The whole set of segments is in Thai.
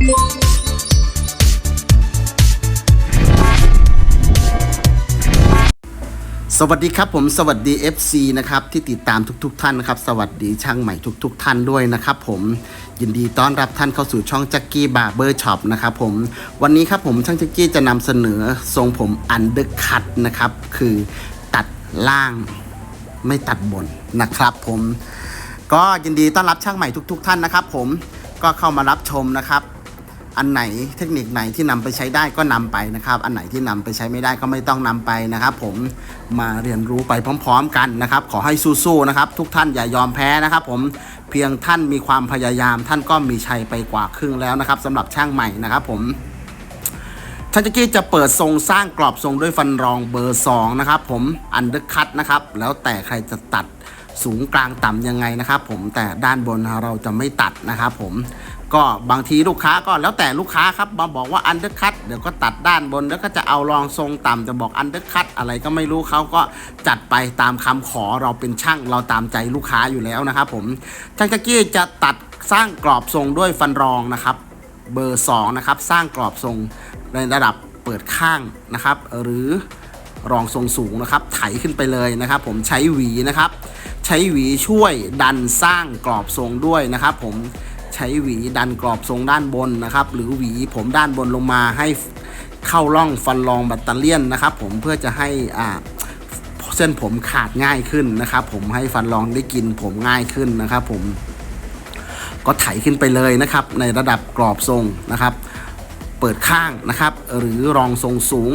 สวัสดีครับผมสวัสดี FC นะครับที่ติดตามทุกๆท่านนะครับ สวัสดีช่างใหม่ทุกๆท่านด้วยนะครับผมยินดีต้อนรับท่านเข้าสู่ช่องจักกี้บาร์เบอร์ช็อปนะครับผมวันนี้ครับผมช่างจักกี้จะนำเสนอทรงผมอันเดอร์คัตนะครับคือตัดล่างไม่ตัดบนนะครับผมก็ยินดีต้อนรับช่างใหม่ทุก ๆ ท่านนะครับผมก็เข้ามารับชมนะครับ อันไหนเทคนิคไหนที่นำไปใช้ได้ก็นำไปนะครับ อันไหนที่นำไปใช้ไม่ได้ก็ไม่ต้องนำไปนะครับ ผมมาเรียนรู้ไปพร้อม ๆ กันนะครับ ขอให้สู้ๆนะครับ ทุกท่านอย่ายอมแพ้นะครับ ผมเพียงท่านมีความพยายาม ท่านก็มีชัยไปกว่าครึ่งแล้วนะครับสำหรับช่างใหม่นะครับ ผมชันจิกี้จะเปิดทรงสร้างกรอบทรงด้วยฟันรองเบอร์2นะครับผมอันเดอร์คัตนะครับแล้วแต่ใครจะตัด สูงกลางต่ำยังไงนะครับผมแต่ด้านบนเราจะไม่ตัดนะครับผมก็บางทีลูกค้าก็แล้วแต่ลูกค้าครับมาบอกว่าอันเดอร์คัตเดี๋ยวก็ตัดด้านบนแล้วก็จะเอารองทรงต่ำจะบอกอันเดอร์คัตอะไรก็ไม่รู้เขาก็จัดไปตามคำขอเราเป็นช่างเราตามใจลูกค้าอยู่แล้วนะครับผมช่างจักกี้จะตัดสร้างกรอบทรงด้วยฟันรองนะครับ เบอร์2นะครับสร้างกรอบทรงในระดับเปิดข้างนะครับ หรือรองทรงสูงนะครับไถขึ้นไปเลยนะครับ ผมใช้หวีนะครับ ช้หวีช่วยดันสร้างกรอบทรงด้วยนะครับ ผมใช้หวีดันกรอบทรงด้านบนนะครับ หรือหวีผมด้านบนลงมาให้เข้าร่องฟันรองแบตเตอเลียนนะครับ ผมเพื่อจะให้อ่าเส้นผมขาดง่ายขึ้นนะครับ ผมให้ฟันรองได้กินผมง่ายขึ้นนะครับ ผมก็ไถขึ้นไปเลยนะครับ ในระดับกรอบทรงนะครับ เปิดข้างนะครับ หรือรองทรงสูง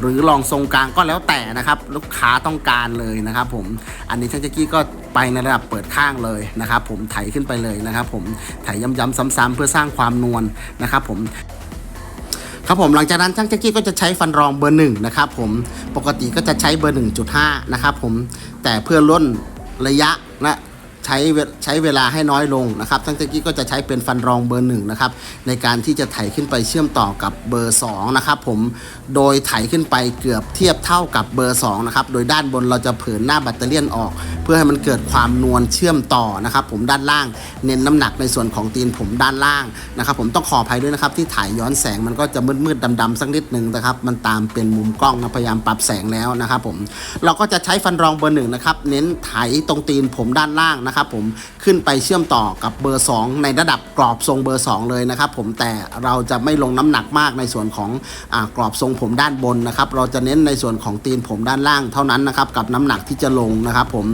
หรือรองทรงกลางก็แล้วแต่นะครับ ลูกค้าต้องการเลยนะครับ ผมอันนี้ช่างแจ็กกี้ก็ไปในระดับเปิดข้างเลยนะครับ ผมไถขึ้นไปเลยนะครับ ผมไถย้ำๆซ้ำๆเพื่อสร้างความนวลนะครับ ผมครับผมหลังจากนั้นช่างแจ็กกี้ก็จะใช้ฟันรองเบอร์หนึ่งนะครับผมปกติก็จะใช้เบอร์ 1.5 นะครับผมแต่เพื่อล่นระยะนะ ใช้ใช้เวลาให้น้อยลงนะครับช่างแจ็กกี้ก็จะใช้เป็นฟันรองเบอร์หนึ่งนะครับในการที่จะไถขึ้นไปเชื่อมต่อกับเบอร์2นะครับผมโดยไถขึ้นไปเกือบเทียบเท่ากับเบอร์2นะครับโดยด้านบนเราจะเผินหน้าแบตเตอรี่ออก เพื่อให้มันเกิดความนวลเชื่อมต่อนะครับผมด้านล่างเน้นน้ำหนักในส่วนของตีนผมด้านล่างนะครับผมต้องขออภัยด้วยนะครับที่ถ่ายย้อนแสงมันก็จะมืดๆดำๆสักนิดหนึ่งนะครับมันตามเป็นมุมกล้องนะพยายามปรับแสงแล้วนะครับผมเราก็จะใช้ฟันรองเบอร์หนึ่งนะครับเน้นไถตรงตีนผมด้านล่างนะครับผมขึ้นไปเชื่อมต่อกับเบอร์ 2 ในระดับกรอบทรงเบอร์ 2 เลยนะครับผมแต่เราจะไม่ลงน้ำหนักมากในส่วนของอกรอบทรงผมด้านบนนะครับเราจะเน้นในส่วนของตีนผมด้านล่างเท่านั้นนะครับกับน้ำหนักที่จะลงนะครับผม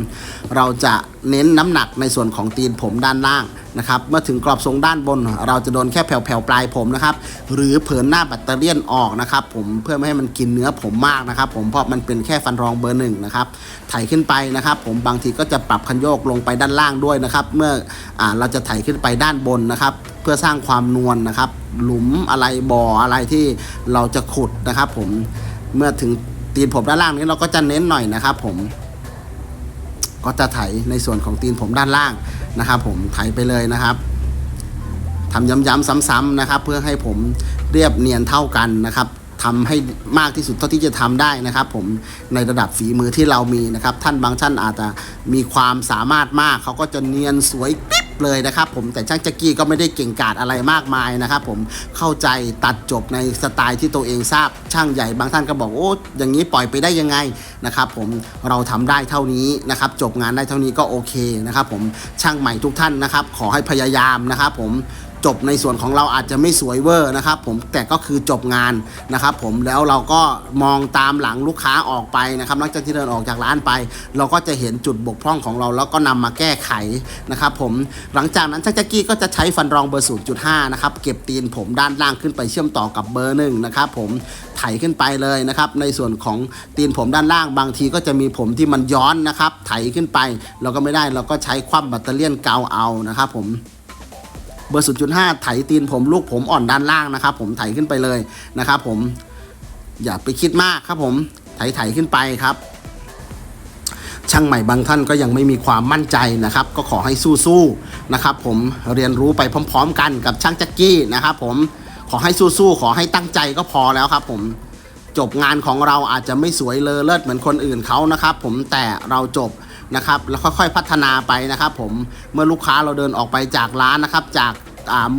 เราจะเน้นน้ำหนักในส่วนของตีนผมด้านล่างนะครับเมื่อถึงกรอบทรงด้านบน เราจะโดนแค่แผ่วๆปลายผมนะครับหรือเผินหน้าแบตเตอรี่นออกนะครับผมเพื่อไม่ให้มันกินเนื้อผมมากนะครับผมเพราะมันเป็นแค่ฟันรองเบอร์หนึ่งนะครับไถขึ้นไปนะครับ ผมบางทีก็จะปรับคันโยกลงไปด้านล่างด้วยนะครับเมื่ออเราจะไถขึ้นไปด้านบนนะครับ เพื่อสร้างความนวลนะครับ หลุมอะไรบ่ออะไรที่เราจะขุดนะครับ ผมเมื่อถึงตีนผมด้านล่างนี้เราก็จะเน้นหน่อยนะครับ ผม ก็จะไถในส่วนของตีนผมด้านล่างนะครับ ผมไถไปเลยนะครับทำย้ำๆซ้ำๆนะครับ เพื่อให้ผมเรียบเนียนเท่ากันนะครับทำให้มากที่สุดเท่าที่จะทำได้นะครับ ผมในระดับฝีมือที่เรามีนะครับ ท่านบางท่านอาจจะมีความสามารถมากเขาก็จะเนียนสวย เลยนะครับผมแต่ช่างจักกี้ก็ไม่ได้เก่งกาจอะไรมากมายนะครับผมเข้าใจตัดจบในสไตล์ที่ตัวเองทราบ ช่างใหญ่บางท่านก็บอกโอ้อย่างนี้ปล่อยไปได้ยังไงนะครับผมเราทำได้เท่านี้นะครับจบงานได้เท่านี้ก็โอเคนะครับผมช่างใหม่ทุกท่านนะครับขอให้พยายามนะครับผม จบในส่วนของเราอาจจะไม่สวยเวอร์นะครับผมแต่ก็คือจบงานนะครับผมแล้วเราก็มองตามหลังลูกค้าออกไปนะครับหลังจากที่เดินออกจากร้านไป เราก็จะเห็นจุดบกพร่องของเรา แล้วก็นำมาแก้ไขนะครับผมหลังจากนั้นช่างแจ็กกี้ก็จะใช้ฟันรองเบอร์ 0.5 นะครับเก็บตีนผมด้านล่างขึ้นไปเชื่อมต่อกับเบอร์หนึ่งนะครับผมไถขึ้นไปเลยนะครับในส่วนของตีนผมด้านล่างบางทีก็จะมีผมที่มันย้อนนะครับไถขึ้นไปเราก็ไม่ได้เราก็ใช้คว่ำแบตเตอรี่ยนเกาเอานะครับผม เบอร์ 0.5 ไถตีนผมลูกผมอ่อนด้านล่างนะครับ ผมไถขึ้นไปเลยนะครับ ผมอย่าไปคิดมากครับผมไถไถขึ้นไปครับ ช่างใหม่บางท่านก็ยังไม่มีความมั่นใจนะครับ ก็ขอให้สู้ๆนะครับ ผมเรียนรู้ไปพร้อม ๆ กันกับช่างแจ็กกี้นะครับ ผมขอให้สู้ๆขอให้ตั้งใจก็พอแล้วครับ ผมจบงานของเราอาจจะไม่สวยเลอเลิศเหมือนคนอื่นเขานะครับ ผมแต่เราจบ นะครับแล้วค่อยๆพัฒนาไปนะครับผมเมื่อลูกค้าเราเดินออกไปจากร้านนะครับ จาก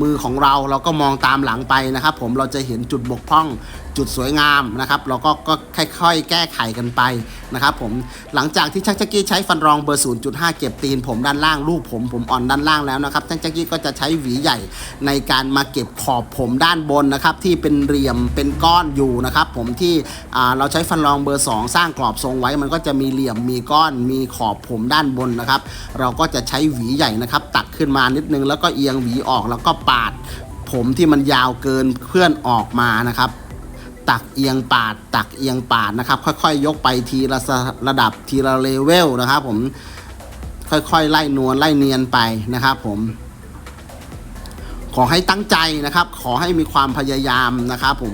มือของเราเราก็มองตามหลังไปนะครับ ผมเราจะเห็นจุดบกพร่องจุดสวยงามนะครับ เราก็ก็ค่อยๆ แก้ไขกันไปนะครับผมหลังจากที่ช่างจักกี้ใช้ฟันรองเบอร์ 0.5 เก็บตีนผมด้านล่างรูปผมผมอ่อนด้านล่างแล้วนะครับช่างจักกี้ก็จะใช้หวีใหญ่ในการมาเก็บขอบผมด้านบนนะครับที่เป็นเหลี่ยมเป็นก้อนอยู่นะครับผมที่เราใช้ฟันรองเบอร์ 2 สร้างกรอบทรงไว้ มันก็จะมีเหลี่ยมมีก้อนมีขอบผมด้านบนนะครับ เราก็จะใช้หวีใหญ่นะครับ ตัดขึ้นมานิดนึงแล้วก็เอียงหวีออกแล้วก็ปาดผมที่มันยาวเกินเพื่อนออกมานะครับ ตักเอียงปาด ตักเอียงปาดนะครับ ค่อยๆ ยกไปทีละระดับทีละเลเวลนะครับผมค่อยๆ ไล่นวลไล่เนียนไปนะครับผม ขอให้ตั้งใจนะครับ ขอให้มีความพยายามนะครับผม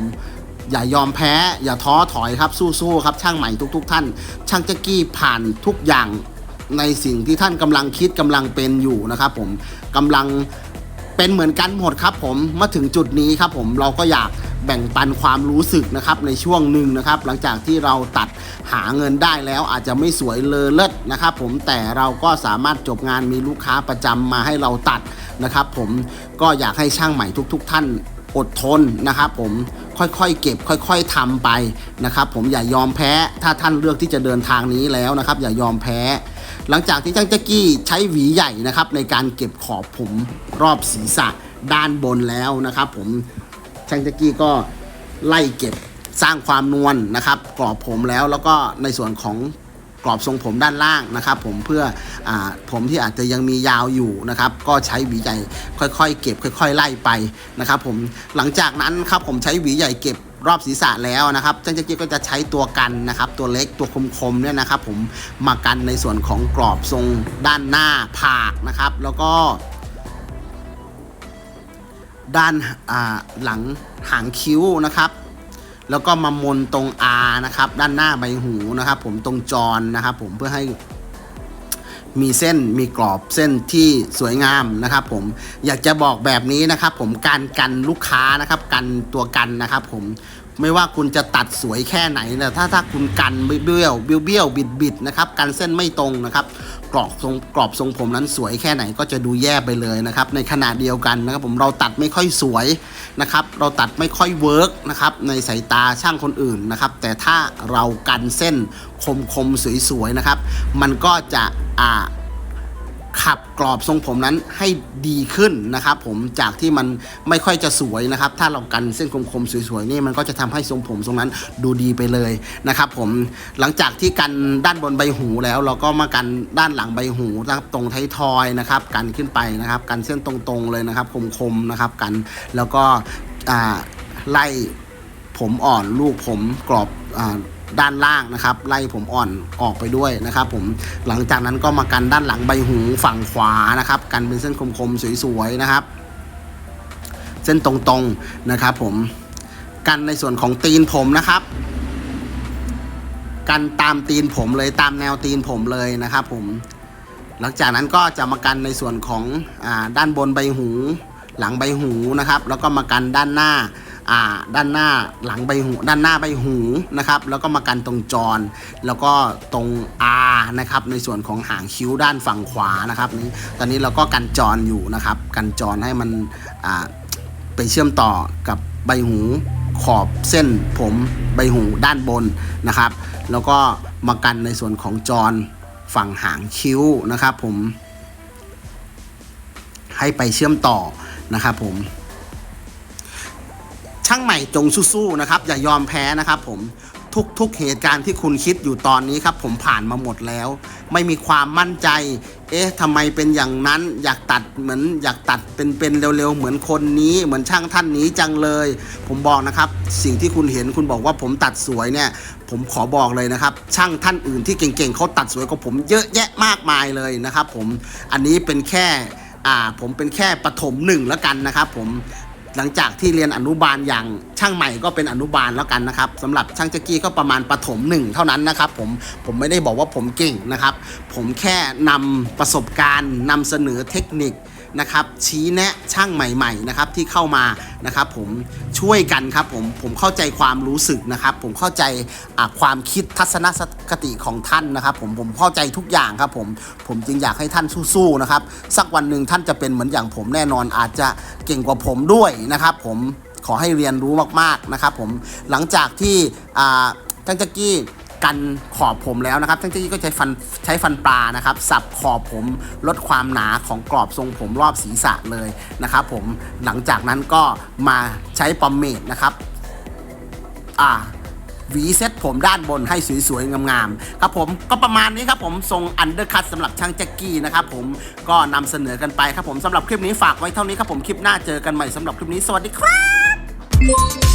อย่ายอมแพ้ อย่าท้อถอยครับสู้ๆครับ ช่างใหม่ทุกๆท่าน ช่างแจ็กกี้ผ่านทุกอย่างในสิ่งที่ท่านกำลังคิดกำลังเป็นอยู่นะครับ ผมกำลังเป็นเหมือนกันหมดครับ ผมมาถึงจุดนี้ครับ ผมเราก็อยาก แบ่งปันความรู้สึกนะครับในช่วงหนึ่งนะครับ หลังจากที่เราตัดหาเงินได้แล้วอาจจะไม่สวยเลอเลิศนะครับ ผมแต่เราก็สามารถจบงานมีลูกค้าประจำมาให้เราตัดนะครับ ผมก็อยากให้ช่างใหม่ทุก ๆ ท่านอดทนนะครับ ผมค่อยๆเก็บ ค่อย ๆทำไปนะครับ ผมอย่ายอมแพ้ถ้าท่านเลือกที่จะเดินทางนี้แล้วนะครับ อย่ายอมแพ้ หลังจากที่ช่างแจ็กกี้ใช้หวีใหญ่นะครับ ในการเก็บขอบผมรอบศีรษะด้านบนแล้วนะครับ ผม ช่างแจ็กกี้ก็ไล่เก็บสร้างความนวลนะครับกรอบผมแล้วแล้วก็ในส่วนของกรอบทรงผมด้านล่างนะครับ ผมเพื่ออผมที่อาจจะยังมียาวอยู่นะครับ ก็ใช้หวีใหญ่ค่อยๆ เก็บค่อย ๆ ไล่ไปนะครับผมหลังจากนั้นครับผมใช้หวีใหญ่เก็บรอบศีรษะแล้วนะครับช่างจ็กกี้ก็จะใช้ตัวกันนะครับ ตัวเล็กตัวคมๆเนี่ยนะครับ ผมมากันในส่วนของกรอบทรงด้านหน้าผากนะครับ แล้วก็ ด้านาหลังหางคิ้วนะครับ แล้วก็มามนตรง R นะครับ ด้านหน้าใบหูนะครับ ผมตรงจรนะครับ ผมเพื่อให้มีเส้นมีกรอบเส้นที่สวยงามนะครับ ผมอยากจะบอกแบบนี้นะครับ ผมการกันลูกค้านะครับ กันตัวกันนะครับ ผมไม่ว่าคุณจะตัดสวยแค่ไหนนะถ้าถ้าคุณกันเบี้ยวเบี้ยวเบี้ยวบิดบิดนะครับ กันเส้นไม่ตรงนะครับ รอบทรงกรอบทรงผมนั้นสวยแค่ไหนก็จะดูแย่ไปเลยนะครับในขณะเดียวกันนะครับผมเราตัดไม่ค่อยสวยนะครับเราตัดไม่ค่อยเวิร์กนะครับในสายตาช่างคนอื่นนะครับแต่ถ้าเรากันเส้นคมคมๆสวยๆนะครับมันก็จะอ่า ขับกรอบทรงผมนั้นให้ดีขึ้นนะครับผมจากที่มันไม่ค่อยจะสวยนะครับ ถ้าเรากันเส้นคมๆสวยๆนี่มันก็จะทำให้ทรงผมทรงนั้นดูดีไปเลยนะครับผมหลังจากที่กันด้านบนใบหูแล้ว เราก็มากันด้านหลังใบหูนะครับตรงไทยทอยนะครับ กันขึ้นไปนะครับ กันเส้นตรงๆเลยนะครับคมๆนะครับกันแล้วก็ไล่ผมอ่อนลูกผมกรอบอา ด้านล่างนะครับ ไล่ผมอ่อนออกไปด้วยนะครับ ผมหลังจากนั้นก็มากันด้านหลังใบหูฝั่งขวานะครับ กันเป็นเส้นคมๆสวยๆนะครับ เส้นตรงๆนะครับ ผมกันในส่วนของตีนผมนะครับ กันตามตีนผมเลยตามแนวตีนผมเลยนะครับ ผมหลังจากนั้นก็จะมากันในส่วนของอด้านบนใบหู หลังใบหูนะครับ แล้วก็มากันด้านหน้า อ่าด้านหน้าหลังใบหูด้านหน้าใบหูนะครับแล้วก็มากันตรงจร แล้วก็ตรง R นะครับในส่วนของหางคิ้วด้านฝั่งขวานะครับนี้ตอนนี้เราก็กันจรอยู่นะครับกันจรให้มันอ่าไปเชื่อมต่อกับใบหูขอบเส้นผมใบหูด้านบนนะครับ แล้วก็มากันในส่วนของจรฝั่งหางคิ้วนะครับผมให้ไปเชื่อมต่อนะครับผม ช่างใหม่จงสู้ๆนะครับ อย่ายอมแพ้นะครับผมทุกๆเหตุการณ์ที่คุณคิดอยู่ตอนนี้ครับ ผมผ่านมาหมดแล้ว ไม่มีความมั่นใจ เอ๊ะทำไมเป็นอย่างนั้น อยากตัดเหมือนอยากตัดเป็นๆเร็วๆ เหมือนคนนี้ เหมือนช่างท่านนี้จังเลย ผมบอกนะครับ สิ่งที่คุณเห็นคุณบอกว่าผมตัดสวยเนี่ย ผมขอบอกเลยนะครับ ช่างท่านอื่นที่เก่งๆเขาตัดสวยกว่าผมเยอะแยะมากมายเลยนะครับ ผมอันนี้เป็นแค่่าผมเป็นแค่ปฐมหนึ่งแล้วกันนะครับผม หลังจากที่เรียนอนุบาลอย่างช่างใหม่ก็เป็นอนุบาลแล้วกันนะครับสำหรับช่างจักกี้ก็ประมาณประถมหนึ่งเท่านั้นนะครับผมผมไม่ได้บอกว่าผมเก่งนะครับ ผมแค่นำประสบการณ์นำเสนอเทคนิค นะครับชี้แนะช่างใหม่ๆนะครับที่เข้ามานะครับผมช่วยกันครับผมผมเข้าใจความรู้สึกนะครับ ผมเข้าใจความคิดทัศนคติของท่านนะครับ ผมผมเข้าใจทุกอย่างครับผมผมจึงอยากให้ท่านสู้ๆนะครับสักวันหนึ่งท่านจะเป็นเหมือนอย่างผมแน่นอนอาจจะเก่งกว่าผมด้วยนะครับ ผมขอให้เรียนรู้มากๆนะครับ ผมหลังจากที่ท่านจักกี้ กันขอบผมแล้วนะครับทั้งที่ก็ใช้ฟันใช้ฟันปลานะครับ สับขอบผมลดความหนาของกรอบทรงผมรอบศีรษะเลยนะครับผมหลังจากนั้นก็มาใช้ปอมเมดนะครับอ่าหวีเซ็ตผมด้านบนให้สวยๆ งามๆ ครับผมก็ประมาณนี้ครับผมทรงอันเดอร์คัตสำหรับช่างแจ็กกี้นะครับผมก็นำเสนอกันไปครับผมสำหรับคลิปนี้ฝากไว้เท่านี้ครับผมคลิปหน้าเจอกันใหม่สำหรับคลิปนี้สวัสดีครับ